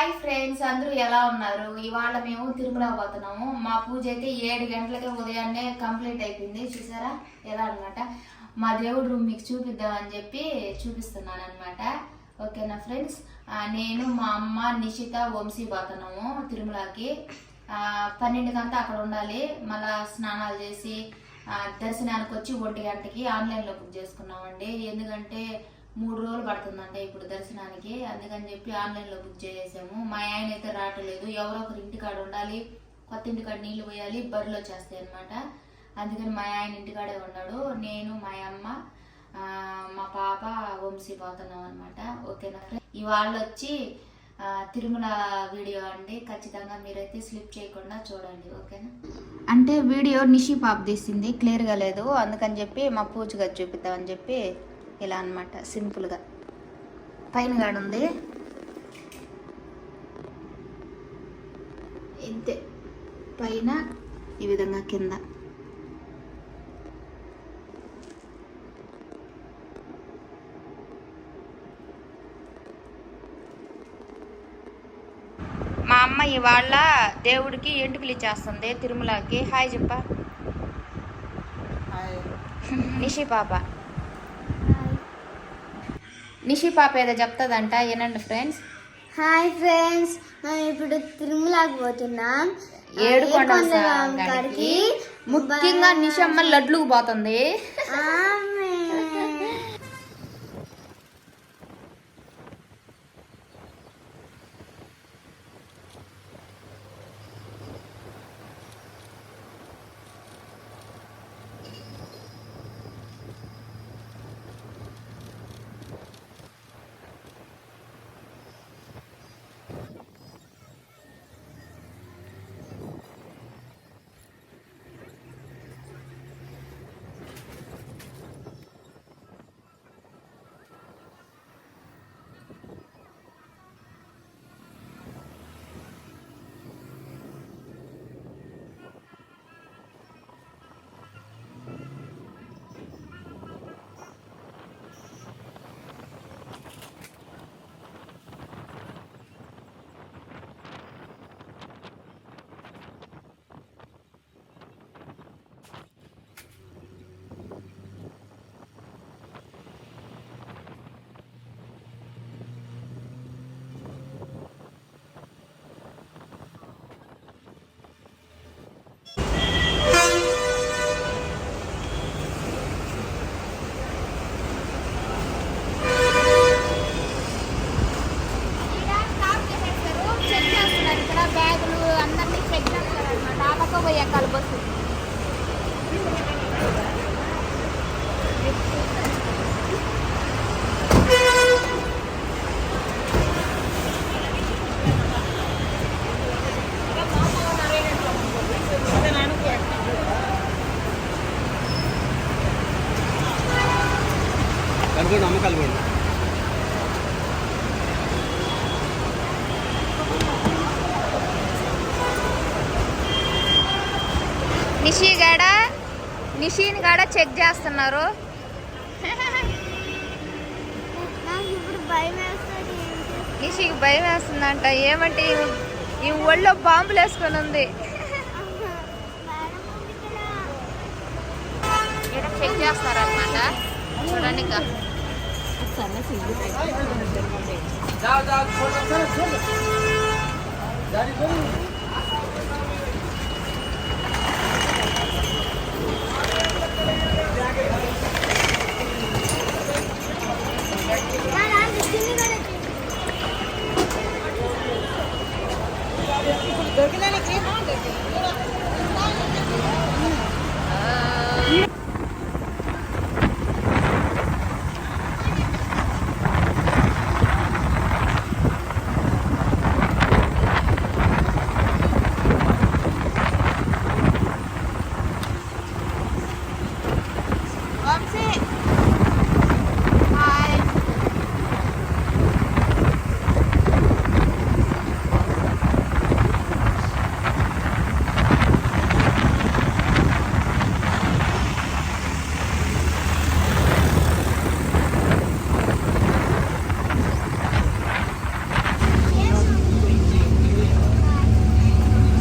Hi friends అందరూ ఎలా ఉన్నారు? ఇవాళ మేము తిరుమల పోతున్నాము. మా పూజ అయితే ఏడు గంటలకే ఉదయాన్నే కంప్లీట్ అయిపోయింది. చూసారా? ఎలా అనమాట మా దేవుడు రూమ్ మీకు చూపిద్దామని చెప్పి చూపిస్తున్నాను అనమాట ఓకేనా ఫ్రెండ్స్ నేను మా అమ్మ నిషిత వంశీ పోతున్నాము తిరుమలకి. ఆ, పన్నెండుకంతా అక్కడ ఉండాలి. మళ్ళా స్నానాలు చేసి దర్శనానికి వచ్చి ఒంటి గంటకి ఆన్లైన్లో బుక్ చేసుకున్నామండి. ఎందుకంటే మూడు రోజులు పడుతుందంట ఇప్పుడు దర్శనానికి. అందుకని చెప్పి ఆన్లైన్లో బుక్ చేసేసాము. మా ఆయన అయితే రావట్లేదు. ఎవరో ఒకరు ఇంటికాడ ఉండాలి కొత్త ఇంటికాడ నీళ్ళు పోయాలి బర్రెలు వచ్చేస్తాయి అనమాట అందుకని మా ఆయన ఇంటికాడే ఉన్నాడు. నేను మా అమ్మ మా పాప వంశీ పోతున్నాం అనమాట ఓకేనా ఇవాళ వచ్చి తిరుమల వీడియో అండి. ఖచ్చితంగా మీరైతే స్లిప్ చేయకుండా చూడండి. ఓకేనా? అంటే వీడియో నిషి పాప తీసింది. క్లియర్గా లేదు. అందుకని చెప్పి మా పూజగా చూపిద్దామని చెప్పి ఇలా అనమాట సింపుల్గా. పైన గాడు ఉంది. ఇంతే పైన ఈ విధంగా కింద. మా అమ్మ ఇవాళ దేవుడికి ఎంటుకలు ఇచ్చేస్తుంది తిరుమలకి. హాయ్ చెప్ప నిషి పాప. నిషి పాప ఏదో చెప్తుందంట వినండి ఫ్రెండ్స్ హాయ్ ఫ్రెండ్స్ మనం ఇప్పుడు తిరుమలకి పోతున్నాం. ఏడు కొండల ఏడుకొండల స్వామి కాడికి కాడికి ముఖ్యంగా నిషమ్మ లడ్లుకు పోతుంది ఆమె. ఇక్కడ బ్యాగులు అందరినీ చెక్ చేస్తారు అనమాట ఆ పక్క పోయి ఎక్కాలి బస్సు కనుకోండి అమ్మ కలుకోండి నిషి గడ? నిషిని కూడా చెక్ చేస్తున్నారు. నిషికి భయం వేస్తుందంట. ఏమంటే ఈ- ఒళ్ళో బాంబులు వేసుకొని ఉంది. చెక్ చేస్తారనమాట చూడండి ఇంకా నాన్న కింద కూడా చూడు. వంశీ హాయ్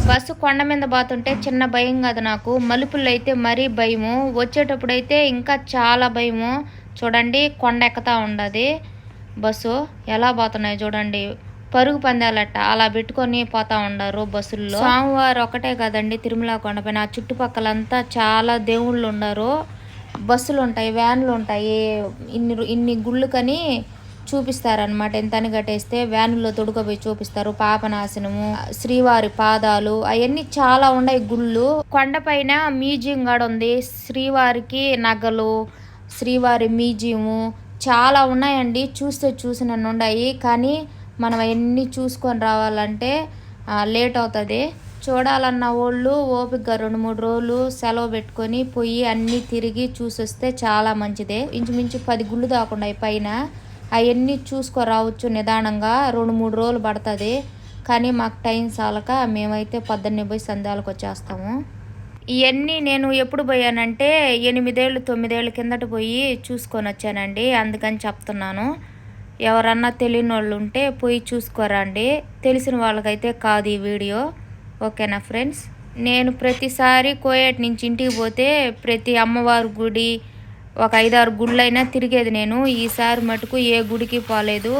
బస్సు కొండ మీద పోతుంటే చిన్న భయం కాదు నాకు. మలుపుల్లో అయితే మరీ భయము. వచ్చేటప్పుడు అయితే ఇంకా చాలా భయము. చూడండి కొండ ఎక్కుతా ఉండదు. బస్సు ఎలా పోతున్నాయి చూడండి. పరుగు పందాలట. అలా పెట్టుకొని పోతా ఉండారు బస్సుల్లో. స్వామివారు ఒకటే కదండి తిరుమల కొండపైన. ఆ చుట్టుపక్కలంతా చాలా దేవుళ్ళు ఉన్నారు. బస్సులు ఉంటాయి వ్యాన్లు ఉంటాయి ఇన్ని ఇన్ని గుళ్ళకని చూపిస్తారనమాట ఎంత అని కట్టేస్తే వ్యానుల్లో తొడుకపోయి చూపిస్తారు. పాపనాశనము శ్రీవారి పాదాలు అవన్నీ చాలా ఉన్నాయి గుళ్ళు. కొండపైన మ్యూజియం కూడా ఉంది. శ్రీవారికి నగలు శ్రీవారి మ్యూజియము చాలా ఉన్నాయండి. చూస్తే చూసినన్ని ఉన్నాయి కానీ మనం అవన్నీ చూసుకొని రావాలంటే లేట్ అవుతుంది. చూడాలన్న వాళ్ళు ఓపికగా రెండు మూడు రోజులు సెలవు పెట్టుకొని పోయి అన్నీ తిరిగి చూసొస్తే చాలా మంచిదే. ఇంచుమించు పది గుళ్ళు దాకుండా పైన. అవన్నీ చూసుకో రావచ్చు నిదానంగా. రెండు మూడు రోజులు పడుతుంది. కానీ మాకు టైం చాలక మేమైతే పొద్దున్నే పోయి సంధ్యాలకు వచ్చేస్తాము. ఇవన్నీ నేను ఎప్పుడు పోయానంటే ఎనిమిదేళ్ళు తొమ్మిదేళ్ళ కిందట పోయి చూసుకొని వచ్చానండి. అందుకని చెప్తున్నాను. ఎవరన్నా తెలియని వాళ్ళు ఉంటే పోయి చూసుకోరండి. తెలిసిన వాళ్ళకైతే కాదు ఈ వీడియో. ఓకేనా ఫ్రెండ్స్? నేను ప్రతిసారి కోయట్ నుంచి ఇంటికి పోతే ప్రతి అమ్మవారి గుడి ఒక ఐదారు గుళ్ళైనా తిరిగేది నేను. ఈసారి మటుకు ఏ గుడికి పోలేదు.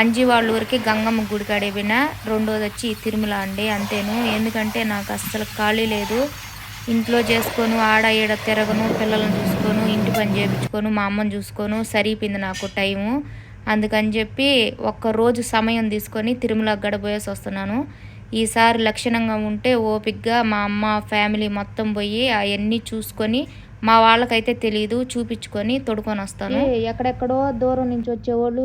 అంజి వాళ్ళ ఊరికి గంగమ్మ గుడి కాడేవిన రెండోది వచ్చి తిరుమల అండి అంతేను. ఎందుకంటే నాకు అస్సలు ఖాళీ లేదు. ఇంట్లో చేసుకొని ఆడ ఈడ తిరగను పిల్లలను చూసుకోను ఇంటి పని చేయించుకోను మా అమ్మని చూసుకోను సరిపోయింది నాకు టైము. అందుకని చెప్పి ఒక్క రోజు సమయం తీసుకొని తిరుమల గడబోయేసి వస్తున్నాను. ఈసారి లక్షణంగా ఉంటే ఓపిక్గా మా అమ్మ ఫ్యామిలీ మొత్తం పోయి అవన్నీ చూసుకొని మా వాళ్ళకైతే తెలియదు చూపించుకొని తొడుకొని వస్తాను. ఎక్కడెక్కడో దూరం నుంచి వచ్చేవాళ్ళు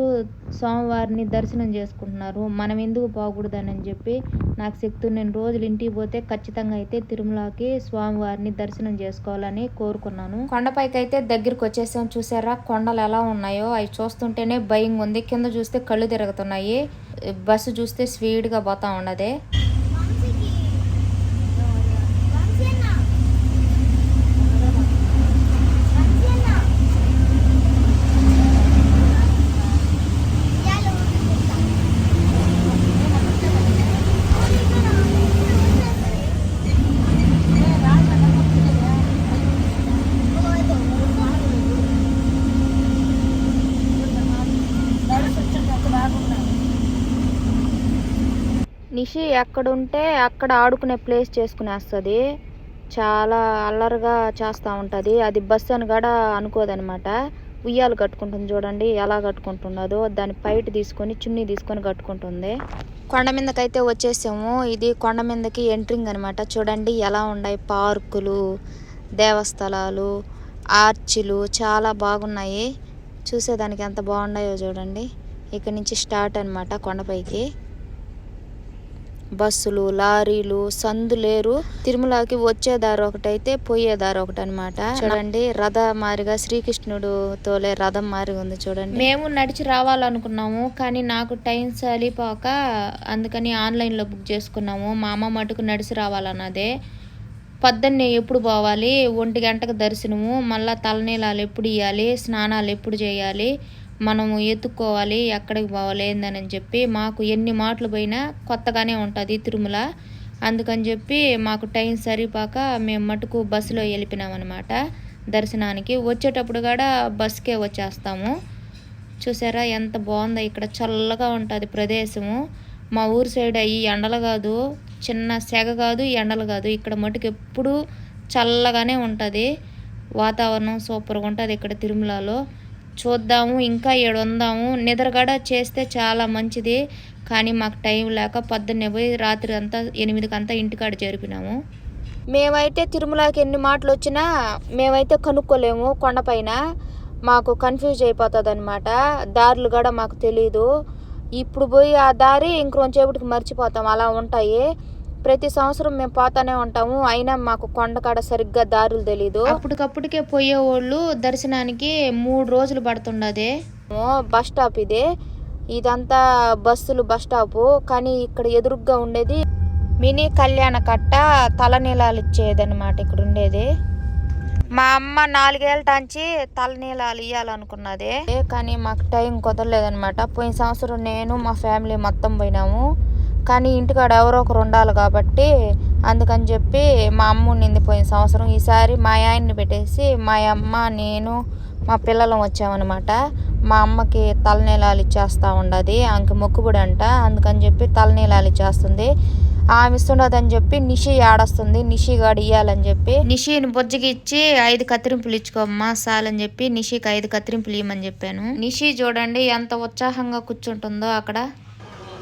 స్వామివారిని దర్శనం చేసుకుంటున్నారు. మనం ఎందుకు పోకూడదని చెప్పి నాకు శక్తి నేను రోజులు ఇంటికి పోతే ఖచ్చితంగా అయితే తిరుమలకి స్వామివారిని దర్శనం చేసుకోవాలని కోరుకున్నాను. కొండపైకి అయితే దగ్గరికి వచ్చేసాం. చూసారా? కొండలు ఎలా ఉన్నాయో? అవి చూస్తుంటేనే భయం ఉంది. కింద చూస్తే కళ్ళు తిరుగుతున్నాయి. బస్సు చూస్తే స్పీడ్గా పోతా ఉన్నదే. వచ్చేసి ఎక్కడుంటే అక్కడ ఆడుకునే ప్లేస్ చేసుకునేస్తుంది. చాలా అల్లరిగా చేస్తూ ఉంటుంది. అది బస్సు అని కూడా అనుకోదనమాట. ఉయ్యాలు కట్టుకుంటుంది చూడండి ఎలా కట్టుకుంటున్నదో. దాని పైట తీసుకొని చున్నీ తీసుకొని కట్టుకుంటుంది. కొండ మీదకైతే వచ్చేసాము. ఇది కొండ మీదకి ఎంట్రింగ్ అనమాట. చూడండి ఎలా ఉన్నాయి పార్కులు దేవస్థలాలు ఆర్చిలు చాలా బాగున్నాయి. చూసేదానికి ఎంత బాగున్నాయో చూడండి. ఇక్కడ నుంచి స్టార్ట్ అనమాట కొండపైకి. బస్సులు లారీలు సందులేరు తిరుమలకి వచ్చే దారి ఒకటైతే పోయే దారి ఒకటి అనమాట చూడండి రథ మారిగా శ్రీకృష్ణుడు తోలే రథం మారిగా ఉంది చూడండి. మేము నడిచి రావాలనుకున్నాము కానీ నాకు టైం సరిపోక అందుకని ఆన్లైన్లో బుక్ చేసుకున్నాము. మా అమ్మ మటుకు నడిచి రావాలన్నదే. పొద్దున్నే ఎప్పుడు పోవాలి? ఒంటి గంటకు దర్శనము మళ్ళీ తలనీలాలు ఎప్పుడు ఇవ్వాలి స్నానాలు ఎప్పుడు చేయాలి? మనము ఎత్తుక్కోవాలి ఎక్కడికి పోవాలి ఏందని చెప్పి మాకు ఎన్ని మాటలు పోయినా కొత్తగానే ఉంటుంది తిరుమల. అందుకని చెప్పి మాకు టైం సరిపోక మేము మటుకు బస్సులో వెళ్ళిపోయినామన్నమాట. దర్శనానికి వచ్చేటప్పుడు కూడా బస్కే వచ్చేస్తాము. చూసారా ఎంత బాగుందో ఇక్కడ చల్లగా ఉంటుంది ప్రదేశము. మా ఊరు సైడ్ అయ్యి ఎండలు కాదు చిన్న సెగ కాదు ఎండలు కాదు. ఇక్కడ మటుకు ఎప్పుడూ చల్లగానే ఉంటుంది. వాతావరణం సూపర్గా ఉంటుంది ఇక్కడ తిరుమలలో. చూద్దాము ఇంకా ఏడుందాము. నిద్రగడ చేస్తే చాలా మంచిది కానీ మాకు టైం లేక పొద్దున్నే పోయి రాత్రి అంతా ఎనిమిదికి అంతా ఇంటికాడ చేరిపినాము మేమైతే తిరుమలకి ఎన్ని మాటలు వచ్చినా మేమైతే కనుక్కోలేము కొండపైన మాకు కన్ఫ్యూజ్ అయిపోతుంది అనమాట దారులు కూడా మాకు తెలీదు. ఇప్పుడు పోయి ఆ దారి ఇంకొంచేపటికి మర్చిపోతాం. అలా ఉంటాయి. ప్రతి సంవత్సరం మేము పోతానే ఉంటాము. అయినా మాకు కొండకాడ సరిగ్గా దారులు తెలీదు. అప్పటికప్పటికే పోయేవాళ్ళు దర్శనానికి మూడు రోజులు పడుతుండదే. బస్ స్టాప్ ఇది. ఇదంతా బస్సులు బస్ స్టాప్. కానీ ఇక్కడ ఎదురుగ్గా ఉండేది మినీ కళ్యాణ కట్ట తలనీలాలు ఇచ్చేదన్నమాట ఇక్కడ ఉండేది. మా అమ్మ నాలుగేళ్ళ టాంచి తలనీలాలు ఇవ్వాలనుకున్నది కానీ మాకు టైం కుదరలేదనమాట పోయిన సంవత్సరం నేను మా ఫ్యామిలీ మొత్తం పోయినాము. కానీ ఇంటికాడ ఎవరో ఒకరు ఉండాలి కాబట్టి అందుకని చెప్పి మా అమ్మ ఉండింది పోయిన సంవత్సరం. ఈసారి మా ఆయన్ని పెట్టేసి మా అమ్మ నేను మా పిల్లలం వచ్చామన్నమాట. మా అమ్మకి తలనీలాలు ఇచ్చేస్తూ ఉండదు. ఆమెకి మొక్కుబడి అంట. అందుకని చెప్పి తలనీలాలు ఇచ్చేస్తుంది. ఆమె ఇస్తుండదని చెప్పి నిషి ఆడొస్తుంది. నిషి గాడు ఇయ్యాలని చెప్పి నిషిని బొజ్జకి ఇచ్చి ఐదు కత్తిరింపులు ఇచ్చుకోమ్మా సాలని చెప్పి నిషికి ఐదు కత్తిరింపులు ఇవ్వమని చెప్పాను. నిషి చూడండి ఎంత ఉత్సాహంగా కూర్చుంటుందో అక్కడ.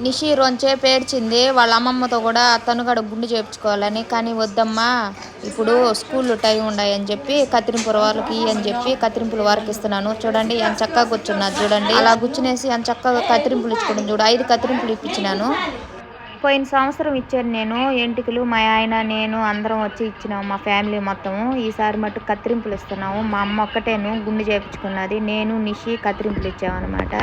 నిషి రొంచే పేర్చింది. వాళ్ళ అమ్మమ్మతో కూడా తను కూడా గుండు చేయించుకోవాలని కానీ వద్దమ్మా ఇప్పుడు స్కూల్ టైం ఉన్నాయని చెప్పి కత్తిరింపుల వాళ్ళకి అని చెప్పి కత్తిరింపుల వారికి ఇస్తున్నాను. చూడండి ఎంత చక్కగా కూర్చున్నారు చూడండి. అలా కూర్చునేసి ఎంత చక్కగా కత్తిరింపులు ఇచ్చుకోవడం చూడు. ఐదు కత్తిరింపులు ఇప్పించినాను. పోయిన సంవత్సరం ఇచ్చాను నేను ఎంటికలు. మా ఆయన నేను అందరం వచ్చి ఇచ్చినాము మా ఫ్యామిలీ మొత్తము. ఈసారి మట్టు కత్తిరింపులు ఇస్తున్నాము. మా అమ్మ ఒక్కటేను గుండు చేయించుకున్నది నేను నిషి కత్తిరింపులు ఇచ్చామన్నమాట.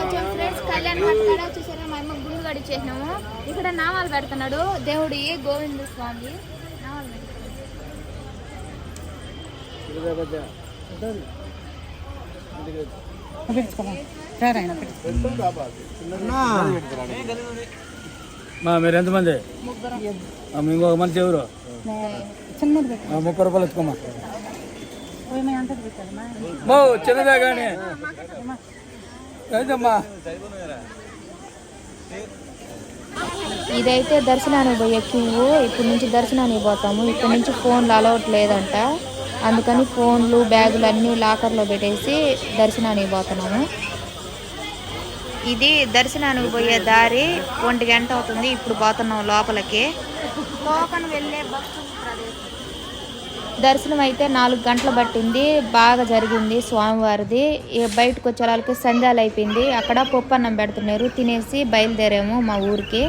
వచ్చాము ఫ్రెండ్స్. కళ్యాణ్ మఠ కాడ చూసారా మా అమ్మ గుండు గడిచేసినాము ఇక్కడ నామాలు పెడుతున్నాడు. దేవుడి గోవింద స్వామి. నామాలు పెడుతున్నాడు. మీరు ఎంతమంది? మేము ఒక ఇంకొక మనిషి ఎవరు? ముప్పై రూపాయలు ఎత్తుకోమా మో చిన్నదే కానీ. ఏంటమ్మా? ఇదైతే దర్శనానికి పోయే క్యూ. ఇప్పుడు నుంచి దర్శనానికి పోతాము. ఇక్కడ నుంచి ఫోన్లు అలౌట్ లేదంట. అందుకని ఫోన్లు బ్యాగులు అన్నీ లాకర్లో పెట్టేసి దర్శనానికి పోతున్నాము ఇది దర్శనానికి పోయే దారి ఒంటి గంట అవుతుంది ఇప్పుడు పోతున్నాం లోపలికి. టోకన్ వెళ్ళే ప్రదేశం. దర్శనం అయితే నాలుగు గంటలు పట్టింది బాగా జరిగింది స్వామివారిది. ఇక బయటకు వచ్చే వాళ్ళకి సంధ్యాలు అయిపోయింది. అక్కడ పప్పు అన్నం పెడుతున్నారు తినేసి బయలుదేరాము మా ఊరికి.